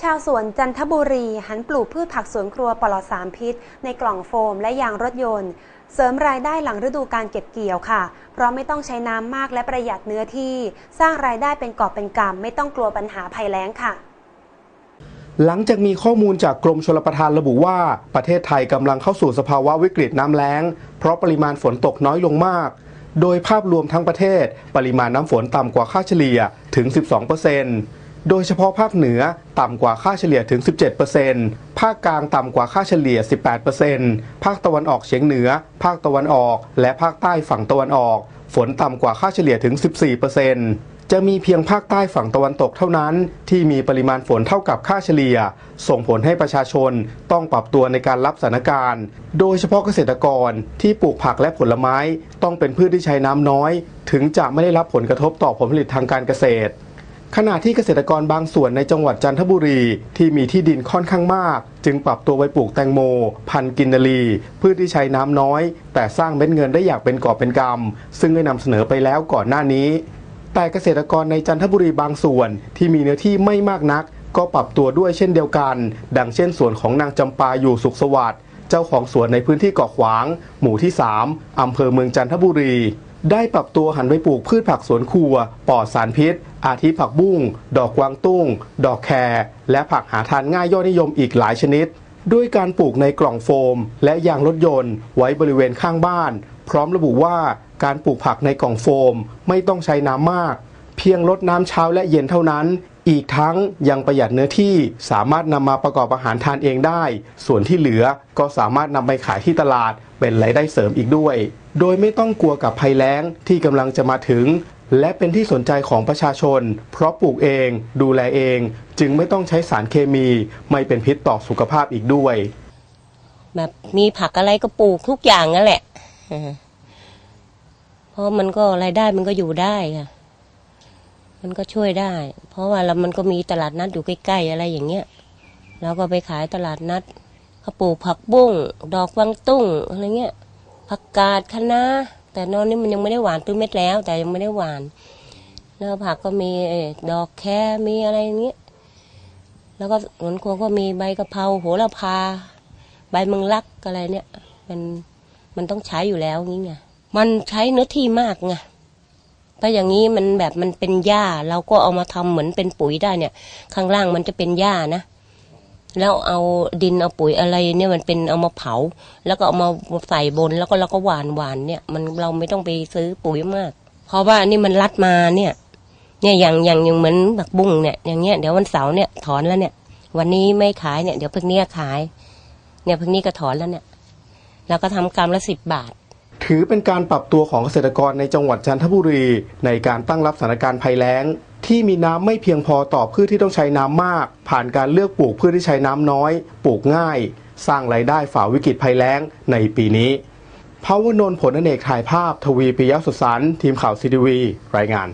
ชาวสวนจันทบุรี หันปลูกพืชผักสวนครัวปลอดสารพิษ ในกล่องโฟมและยางรถยนต์ เสริมรายได้หลังฤดูการเก็บเกี่ยวค่ะ เพราะไม่ต้องใช้น้ำมากและประหยัดเนื้อที่ สร้างรายได้เป็นกอบเป็นกำไม่ต้องกลัวปัญหาภัยแล้งค่ะหลังจากมีข้อมูลจากกรมชลประทานระบุว่า ประเทศไทยกำลังเข้าสู่สภาวะวิกฤตน้ำแล้ง เพราะปริมาณฝนตกน้อยลงมาก โดยภาพรวมทั้งประเทศ ปริมาณน้ำฝนต่ำกว่าค่าเฉลี่ยถึง 12% โดยเฉพาะภาคเหนือต่ำกว่าค่าเฉลี่ยถึง 17%ภาคกลางต่ำกว่าค่าเฉลี่ย 18%ภาคตะวันออกเฉียงเหนือ ภาคตะวันออก และภาคใต้ฝั่งตะวันออก ฝนต่ำกว่าค่าเฉลี่ยถึง 14%จะมีเพียงภาคใต้ฝั่งตะวันตกเท่านั้น ที่มีปริมาณฝนเท่ากับค่าเฉลี่ย ส่งผลให้ประชาชนต้องปรับตัวในการรับสถานการณ์ โดยเฉพาะเกษตรกรที่ปลูกผักและผลไม้ ต้องเป็นพืชที่ใช้น้ำน้อย ถึงจะไม่ได้รับผลกระทบต่อผลผลิตทางการเกษตร ขณะที่เกษตรกรบางส่วนในจังหวัดจันทบุรีที่มีที่ดินค่อนข้างมาก จึงปรับตัวไปปลูกแตงโม พันธุ์กินนารีพืชที่ใช้น้ำน้อย แต่สร้างเม็ดเงินได้อย่างเป็นกอบเป็นกำซึ่งได้นำเสนอไปแล้วก่อนหน้านี้ แต่เกษตรกรในจันทบุรีบางส่วนที่มีเนื้อที่ไม่มากนัก ก็ปรับตัวด้วยเช่นเดียวกัน ดังเช่นสวนของนางจำปาอยู่สุขสวัสดิ์เจ้าของสวนในพื้นที่เกาะขวาง หมู่ที่ 3อำเภอเมืองจันทบุรี ได้ปรับตัวหันไปปลูกพืชผักสวนครัวปลอดสารพิษ อาทิผักบุ้ง ดอกกวางตุ้ง ดอกแครและผักหาทานง่ายยอดนิยมอีกหลายชนิด ด้วยการปลูกในกล่องโฟม และยางรถยนต์ ไว้บริเวณข้างบ้าน พร้อมระบุว่าการปลูกผักในกล่องโฟมไม่ต้องใช้น้ำมาก เพียงลดน้ำเช้าและเย็นเท่านั้น อีกทั้งยังประหยัดเนื้อที่สามารถนำมาประกอบอาหารทานเองได้ ส่วนที่เหลือก็สามารถนำไปขายที่ตลาดเป็นรายได้เสริมอีกด้วย โดยไม่ต้องกลัวกับภัยแล้งที่กำลังจะมาถึง และเป็นที่สนใจของประชาชน เพราะปลูกเองดูแลเอง จึงไม่ต้องใช้สารเคมี ไม่เป็นพิษต่อสุขภาพอีกด้วย แบบมีผักอะไรก็ปลูกทุกอย่างนั่นแหละเออเพราะมันก็รายได้มันก็อยู่ได้ค่ะ มันก็ช่วยได้ เพราะว่าเรามันก็มีตลาดนัดอยู่ใกล้ๆอะไรอย่างเงี้ยเราก็ไปขายตลาดนัดเขาปลูกผักบุ้งดอกวางตุ้งอะไรเงี้ยผักกาดคะน้าแต่นอนนี้มันยังไม่ได้หวานตื้อเม็ดแล้ว แต่ยังไม่ได้หวาน แล้วผักก็มีดอกแครมีอะไรเงี้ยแล้วก็สวนครัวก็มีใบกะเพราโหระพา ใบมึงลักอะไรเนี่ย มันมันต้องใช้อยู่แล้วงี้ไงมันใช้เนื้อที่มากไง ถ้าอย่างนี้มันแบบมันเป็นหญ้าเราก็เอามาทำเหมือนเป็นปุ๋ยได้เนี่ย ข้างล่างมันจะเป็นหญ้านะแล้วเอาดินเอาปุ๋ยอะไรเนี่ยมันเป็นเอามาเผา แล้วก็เอามาใส่บนแล้วก็เราก็หวานหวานเนี่ยมันเราไม่ต้องไปซื้อปุ๋ยมาก เพราะว่านี่มันรัดมาเนี่ย เนี่ยอย่างอย่างอย่างเหมือนผักบุ้งเนี่ยอย่างเงี้ยเดี๋ยววันเสาร์เนี่ยถอนแล้วเนี่ย วันนี้ไม่ขายเนี่ยเดี๋ยวพรุ่งนี้ขาย เนี่ยพรุ่งนี้ก็ถอนแล้วเนี่ยแล้วก็ทำกรัมละสิบบาท ถือเป็นการปรับตัวของเกษตรกรในจังหวัดจันทบุรี ในการตั้งรับสถานการณ์ภัยแล้ง ที่มีน้ำไม่เพียงพอต่อพืชที่ต้องใช้น้ำมาก ผ่านการเลือกปลูกพืชที่ใช้น้ำน้อย ปลูกง่าย สร้างรายได้ฝ่าวิกฤตภัยแล้งในปีนี้ภาวนนท์ผลอเนกถ่ายภาพทวีปิยะสุสานทีมข่าวซีดีวีรายงาน